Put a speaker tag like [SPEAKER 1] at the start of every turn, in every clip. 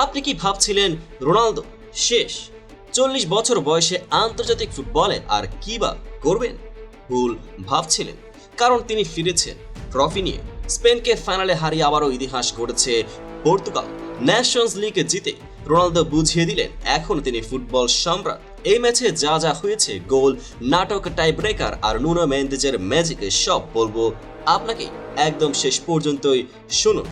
[SPEAKER 1] আপনি কি ভাবছিলেন রোনালদো শেষ চল্লিশ বছর বয়সে আন্তর্জাতিক ফুটবলে আর কি বা করবেন? ভুল ভাবছিলেন, কারণ তিনি ফিরেছেন ট্রফি নিয়ে। স্পেনকে ফাইনালে হারিয়ে আবারও ইতিহাস গড়েছে পর্তুগাল। ন্যাশনস লিগে জিতে রোনালদো বুঝিয়ে দিলেন, এখন তিনি ফুটবল সম্রাট। এই ম্যাচে যা যা হয়েছে, গোল, নাটক টাই ব্রেকার আর নুনো মেন্দেজের ম্যাজিকে, সব বলব আপনাকে। একদম শেষ পর্যন্তই শুনুন।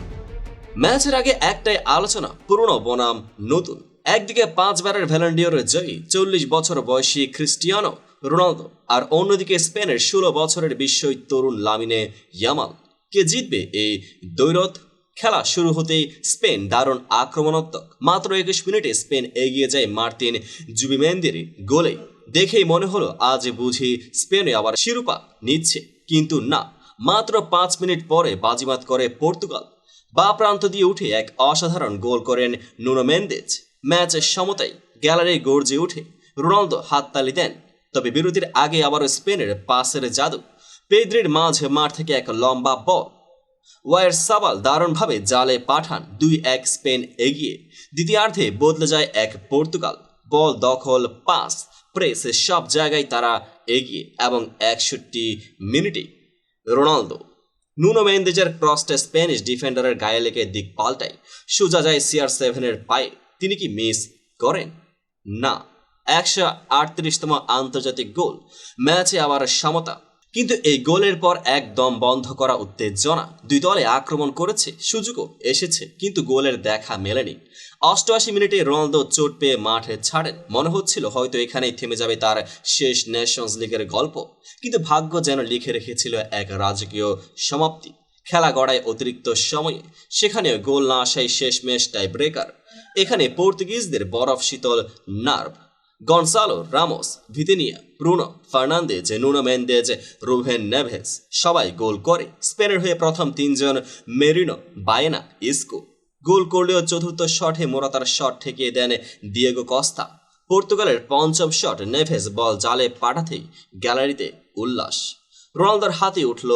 [SPEAKER 1] ম্যাচের আগে একটাই আলোচনা, পুরনো বনাম নতুন। একদিকে পাঁচবারের ভ্যালেন্ডিওর জয়ী চল্লিশ বছর বয়সী ক্রিস্টিয়ানো রোনালদো আর অন্যদিকে স্পেনের ষোলো বছরের বিস্ময় তরুণ লামিনে ইয়ামাল। কে জিতবে এই দৈরথ খেলা শুরু হতেই স্পেন দারুণ আক্রমণাত্মক। মাত্র একুশ মিনিটে স্পেন এগিয়ে যায় মার্তিন জুবিমেন্দির গোলে। দেখেই মনে হলো, আজ বুঝি স্পেনে আবার শিরোপা নিচ্ছে। কিন্তু না, মাত্র পাঁচ মিনিট পরে বাজিমাত করে পর্তুগাল। বা প্রান্ত দিয়ে উঠে এক অসাধারণ গোল করেন নুনো মেন্দেজ। ম্যাচ সমতায় গ্যালারি গর্জে উঠে রোনালদো হাততালি দেন। তবে বিরতির আগে আবারও স্পেনের পাসের জাদু। পেদ্রির মাঝ মাঠ থেকে এক লম্বা বল। ওয়ার সাবাল দারুণভাবে জালে পাঠান। দুই এক স্পেন এগিয়ে। দ্বিতীয়ার্ধে বদলে যায় এক পর্তুগাল। বল দখল, পাস, প্রেস সব জায়গায় তারা এগিয়ে এবং একষট্টি মিনিটে। রোনালদো নুনো মেন্দেজের ক্রসটে স্প্যানিশ ডিফেন্ডারের গায়ে লেগে দিক পাল্টায়। সোজা যায় সিআর সেভেনের পায়ে। তিনি কি মিস করেন? না। একশো আটত্রিশতম আন্তর্জাতিক গোল। ম্যাচে আবার সমতা। কিন্তু এই গোলের পর একদম বন্ধ করা উত্তেজনা। দুই দলে আক্রমণ করেছে, সুযোগও এসেছে, কিন্তু গোলের দেখা মেলেনি। অষ্টআশি মিনিটে রোনালদো চোট পেয়ে মাঠে ছাড়েন। মনে হচ্ছিল হয়তো এখানেই থেমে যাবে তার শেষ ন্যাশনস লিগের গল্প। কিন্তু ভাগ্য যেন লিখে রেখেছিল এক রাজকীয় সমাপ্তি। খেলা গড়ায় অতিরিক্ত সময়ে। সেখানেও গোল না আসায় শেষ ম্যাচ টাই ব্রেকার এখানে পর্তুগিজদের বরফ শীতল nerve. Gonçalo Ramos Vitinha Bruno Fernandes Nuno Mendes Ruben Neves সবাই গোল করে। স্পেনের হয়ে প্রথম তিনজন মেরিনো বায়েনা ইস্কো গোল করলেও চতুর্থ শটে মোরাতার শট ঠেকিয়ে দেন দিয়েগো কস্তা পর্তুগালের পঞ্চম শট নেভেস বল জালে পাঠাতেই গ্যালারিতে উল্লাস। রোনালদোর হাতে উঠল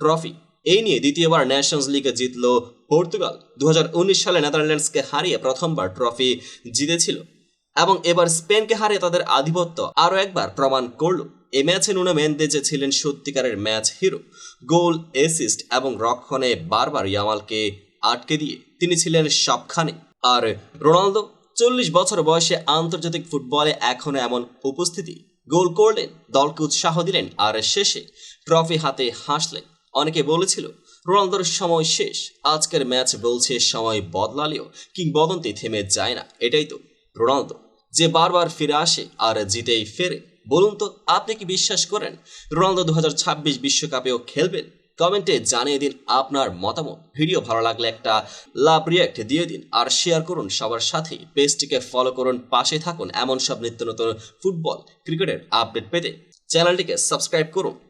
[SPEAKER 1] ট্রফি। এই নিয়ে দ্বিতীয়বার ন্যাশনস লিগে জিতল পর্তুগাল। দু হাজার উনিশ সালে নেদারল্যান্ডসকে হারিয়ে প্রথমবার ট্রফি জিতেছিল এবং এবার স্পেনকে হারিয়ে তাদের আধিপত্য আরও একবার প্রমাণ করল। এই ম্যাচে নুনো মেন্দেজে ছিলেন সত্যিকারের ম্যাচ হিরো। গোল এসিস্ট এবং রক্ষণে বারবার ইয়ামালকে আটকে দিয়ে তিনি ছিলেন সবখানে। আর রোনালদো, চল্লিশ বছর বয়সে আন্তর্জাতিক ফুটবলে এখনও এমন উপস্থিতি। গোল করলেন, দলকে উৎসাহ দিলেন আর শেষে ট্রফি হাতে হাসলেন। অনেকে বলেছিল, রোনালদোর সময় শেষ, আজকের ম্যাচ বলছে সময় বদলালেও কিংবদন্তি থেমে যায় না। এটাই তো রোনালদো। যে বারবার ফিরে আসে আর জিতেই ফেরে। বলুন তো, আপনি কি বিশ্বাস করেন? রোনালদো দু বিশ্বকাপেও খেলবেন? কমেন্টে জানিয়ে দিন আপনার মতামত। ভিডিও ভালো লাগলে একটা লাভ রিয়াক্ট দিয়ে দিন আর শেয়ার করুন সবার সাথে পেজটিকে ফলো করুন, পাশে থাকুন। এমন সব নিত্য নতুন ফুটবল, ক্রিকেটের আপডেট পেতে চ্যানেলটিকে সাবস্ক্রাইব করুন।